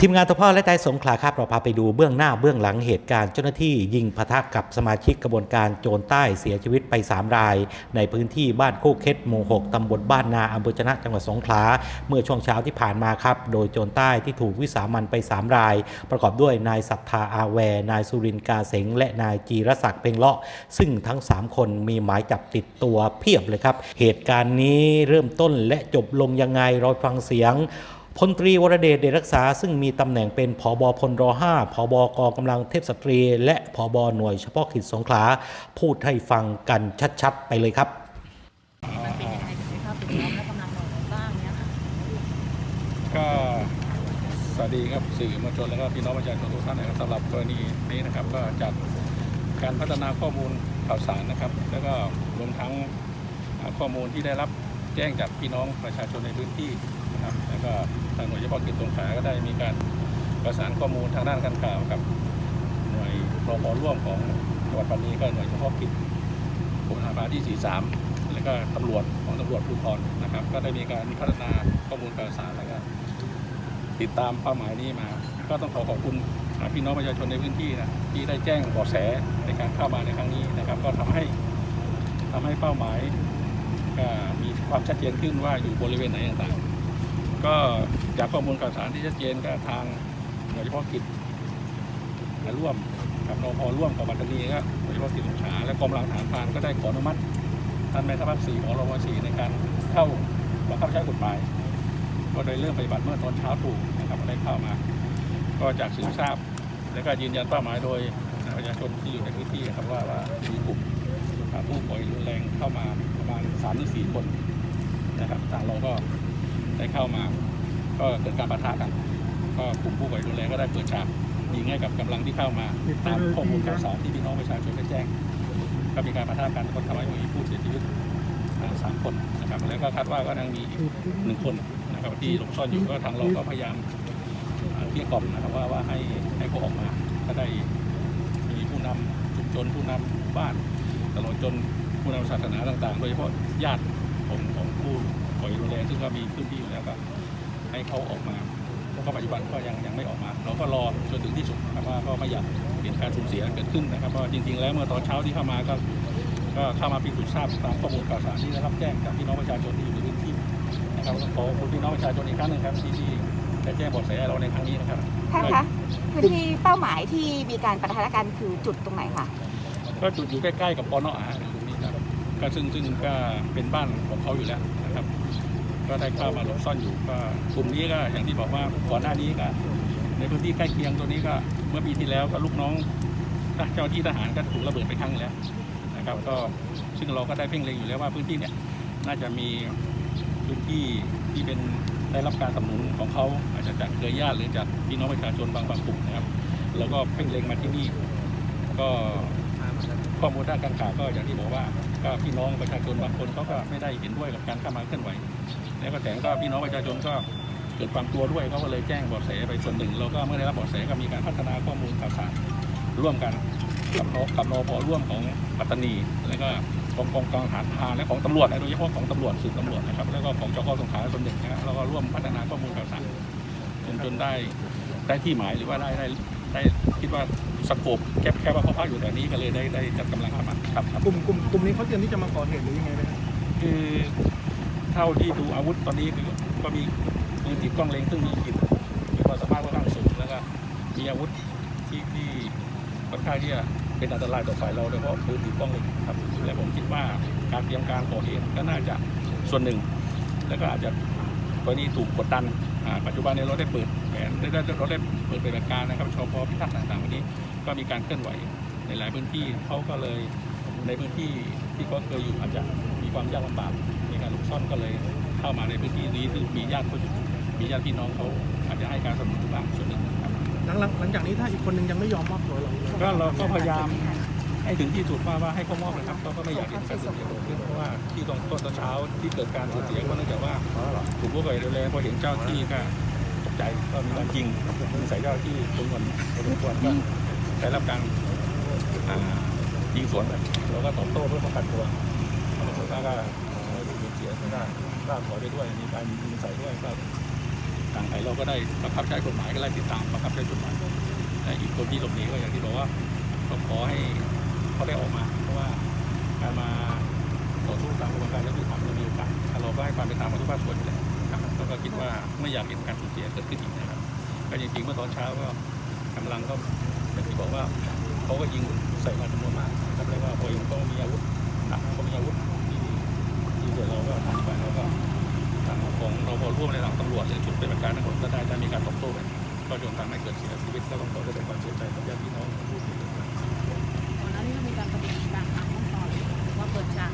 ทีมงานตัวพ่อและใจสงขลาครับเราพาไปดูเบื้องหน้าเบื้องหลังเหตุการณ์เจ้าหน้าที่ยิงปะทะกับสมาชิกกระบวนการโจรใต้เสียชีวิตไป 3 ราย ในพื้นที่บ้านโคกเคสหมู่ 6 ตำบลบ้านนาอำเภอชนะจังหวัดสงขลาเมื่อช่วงเช้าที่ผ่านมาครับ โดยโจรใต้ที่ถูกวิสามันไป 3 ราย ประกอบด้วยนายศรัทธาอาแว นายสุรินกาเสงและนายจีรศักดิ์เพ็งเลาะ ซึ่งทั้ง 3 คนมีหมายจับติดตัวเพียบเลยครับเหตุการณ์นี้เริ่มต้นและจบลงยังไงเราฟังเสียง พลตรีวรเดชเดชรักษาซึ่งมีตำแหน่งเป็นผอบอพลร5ผอบกองกำลังเทพสตรี และผอบอหน่วยเฉพาะกิจสงขลาพูดให้ฟังกันชัดๆ ไปเลยครับมันเป็นยังไงถึงได้เข้าถึงน้องและกำลังหน่วยบ้างเนี่ยค่ะก็สวัสดีครับสื่อมวลชนแล้วก็พี่น้องประชาชนทุกท่านนะครับสำหรับกรณีนี้นะครับก็จากการพัฒนาข้อมูลข่าวสารนะครับ แล้วก็รวมทั้งข้อมูลที่ได้รับแจ้งจากพี่น้องประชาชนในพื้นที่นะครับแล้วก็ทางหน่วยเฉพาะกิจสงขลาก็ได้มีการประสานข้อมูลทางด้านการข่าวกับหน่วยรพร่วมของจังหวัดปัตตานีก็หน่วยเฉพาะกิจกรมทหารพาที่ 43 แล้วก็ตำรวจของตำรวจภูธรนะครับ ก็ได้มีการพัฒนาข้อมูลข่าวสารแล้วก็ติดตามเป้าหมายนี้มา ก็ต้องขอขอบคุณพี่น้องประชาชนในพื้นที่นะที่ได้แจ้งเบาะแสในการเข้ามาในครั้งนี้นะครับ ก็ทำให้ทำให้เป้าหมายมีความชัดเจนขึ้นว่าอยู่บริเวณไหนต่างๆ ก็จากข้อมูลข่าวสารที่ชัดเจนก็ทางหน่วยเฉพาะกิจร่วมกับนพร่วมกับปัตตานีก็หน่วยเฉพาะกิจสงขลาและกรมหลังฐานพรานก็ได้ขออนุมัติท่านแม่ทัพภาคสี่ของรพสี่ในการเข้าบังคับใช้กฎหมายก็ได้เริ่มปฏิบัติเมื่อตอนเช้าตรู่นะครับได้เข้ามา ก็จากสืบทราบ และก็ยืนยันเป้าหมายโดยประชาชนที่อยู่ในพื้นที่ครับว่าว่ามีกลุ่มผู้ก่อเหตุรุนแรงเข้ามาประมาณ3หรือ4คนนะครับทางเราก็ ได้เข้ามา ก็เกิดการปะทะกัน ก็กลุ่มผู้ก่อเหตุรุนแรงก็ได้เปิดฉากยิงให้กับกำลังที่เข้ามาตามข้อมูลข่าวสารที่พี่น้องประชาชนได้แจ้ง ก็มีการปะทะกันก็ทำให้มีผู้เสียชีวิตสามคนนะครับแล้วก็คาดว่าก็ยังมีอีกหนึ่งคนนะครับที่หลบซ่อนอยู่ก็ทางเราก็พยายามเกลี้ยกล่อมนะครับว่าว่าให้ให้เขาออกมาก็ได้มีผู้นำชุมชนผู้นำหมู่บ้านตลอดจนผู้นำศาสนาต่างๆ โดยเฉพาะญาติของของผู้ ก่อเหตุรุนแรงซึ่งก็มีพื้นที่อยู่แล้วก็ให้เขาออกมาเพราะปัจจุบันก็ยังยังไม่ออกมา เราก็รอจนถึงที่สุดนะครับว่าก็ไม่อยากเห็นการสูญเสียเกิดขึ้นนะครับเพราะว่าจริงๆ แล้วเมื่อตอนเช้าที่เข้ามาก็ก็เข้ามาพิสูจน์ทราบตามข้อมูลข่าวสารที่ได้รับแจ้งจากพี่น้องประชาชนที่อยู่ในพื้นที่นะครับต้องขอขอบคุณพี่น้องประชาชนอีกครั้งหนึ่งครับที่ที่ได้แจ้งเบาะแสเราในครั้งนี้นะครับท่านคะพื้นที่เป้าหมายที่มีการปะทะกันคือจุดตรงไหนคะก็จุดอยู่ใกล้ๆกับปอนออา ก็ซึ่งซึ่งก็เป็นบ้านของเขาอยู่แล้วนะครับ ก็ได้เข้ามาหลบซ่อนอยู่ก็กลุ่มนี้ก็อย่างที่บอกว่าก่อนหน้านี้ก็ในพื้นที่ใกล้เคียงตัวนี้ก็เมื่อปีที่แล้วก็ลูกน้องเจ้าหน้าที่ทหารก็ถูกระเบิดไปครั้งหนึ่งแล้วนะครับก็ซึ่งเราก็ได้เพ่งเล็งอยู่แล้วว่าพื้นที่เนี่ยน่าจะมีพื้นที่ที่เป็นได้รับการสนับสนุนของเขาอาจจะจากเครือญาติหรือจากพี่น้องประชาชนบางบางกลุ่มนะครับ แล้วก็เพ่งเล็งมาที่นี่ก็ ข้อมูลด้านการข่าวก็อย่างที่บอกว่าก็พี่น้องประชาชนบางคนเขาก็ไม่ได้เห็นด้วยกับการเข้ามาเคลื่อนไหว แล้วก็แต่ก็พี่น้องประชาชนก็เกิดความกลัวด้วยเขาก็เลยแจ้งเบาะแสไปส่วนหนึ่ง เราก็เมื่อได้รับเบาะแสก็มีการพัฒนาข้อมูลข่าวสารร่วมกันกับนกับนพร่วมของปัตตานี แล้วก็กองกองกองทหารพาและของตำรวจนะโดยเฉพาะของตำรวจสืบตำรวจนะครับแล้วก็ของจกสงขลาส่วนหนึ่งนะครับแล้วก็ร่วมพัฒนาข้อมูลข่าวสารจนจนได้ได้ที่หมายหรือว่าได้ได้ ได้คิดว่าสโคปแค่แค่ว่าเขาพักอยู่แต่นี้ก็เลยได้ได้จัดกำลังเข้ามาครับครับกลุ่มกลุ่มกลุ่มนี้เขาเตรียมที่จะมาก่อเหตุหรือยังไงไหมครับคือเท่าที่ดูอาวุธตอนนี้คือก็มีปืนติดกล้องเล็งซึ่งมีขีดมีความสามารถค่อนข้างสูงแล้วก็มีอาวุธที่ที่ค่อนข้างที่จะเป็นอันตรายต่อฝ่ายเราโดยเฉพาะปืนติดกล้องเล็งครับและผมคิดว่าการเตรียมการก่อเหตุก็น่าจะส่วนหนึ่ง แล้วก็อาจจะกรณีถูกกดดันอ่าปัจจุบันนี้เราได้เปิดแผ นได้ได้เราได้เปิดปฏิบัติการนะครับชพพิทักษ์ต่างๆวันนี้ก็มีการเคลื่อนไหวในหลายพื้นที่เขาก็เลยในพื้นที่ที่เขาเคยอยู่อาจจะมีความยากลำบากในการหลบซ่อนก็เลยเข้ามาในพื้นที่นี้ซึ่งมีญาติเขาอยู่มีญาติพี่น้องเขาอาจจะให้การสนับสนุนบ้างส่วนหนึ่งครับหลังหลังจากนี้ถ้าอีกคนนึงยังไม่ยอมมอบตัวเราก็เราก็พยายามให้ถึงที่สุดว่าว่าให้เขามอบเลยครับเขาก็ไม่อยากเห็นการสูญเสียเกิดขึ้นเพราะว่าที่ตอนต้นตอเช้าที่เกิดการสูญเสียก็เนื่องจากว่าถูกผู้ก่อเหตุรุนแรงพอเห็นเจ้าที่ก็ ใจก็มีกามจริงใส่เจ้าที่ตรงกันพอสมควรก็ได้รับการยิงสวนไปเราก็ตอบโต้เพื่อป้องกันตัวแล้วก็สูเสียก็ก็ถอยไปด้วยมีการยิงใส่ด้วยก็ทางไทยเราก็ได้บังคับใช้กฎหมายก็ไล่ติดตามบังคับใช้กฎหมายแต่อีกคนที่หลบหนีก็อย่างที่บอกว่าก็ขอให้เขาได้ออกมา เพราะว่าการมาต่อสู้ตามกระบวนการยุติธรรมเรามีโอกาสถ้าเราก็ให้ความเป็นธรรมกับทุกภาคส่วนอยู่แล้ว แล้วก็คิดว่าไม่อยากเห็นการสูญเสียเกิดขึ้นอีกนะครับก็จริงๆเมื่อตอนเช้าก็กำลังก็อย่างที่บอกว่าเขาก็ยิงใส่มาจำนวนมากนะครับแล้วก็พอยังต้องมีอาวุธหนัก็มีอาวุธที่ที่เดี๋ยวเราก็ทางฝ่ายเราก็ทางของเราพอร่วมในหลังตำรวจหรือชุดเป็นการทั้งหมดก็ได้จะมีการตอบโต้กันก็จนทำให้เกิดเสียชีวิตแล้วก็ต้องแสดงความเสียใจกับญาติพี่น้องผู้เสียชีวิตก่อนนั้นก็มีการปฏิบัติการตางต่อว่าเปิดฉาก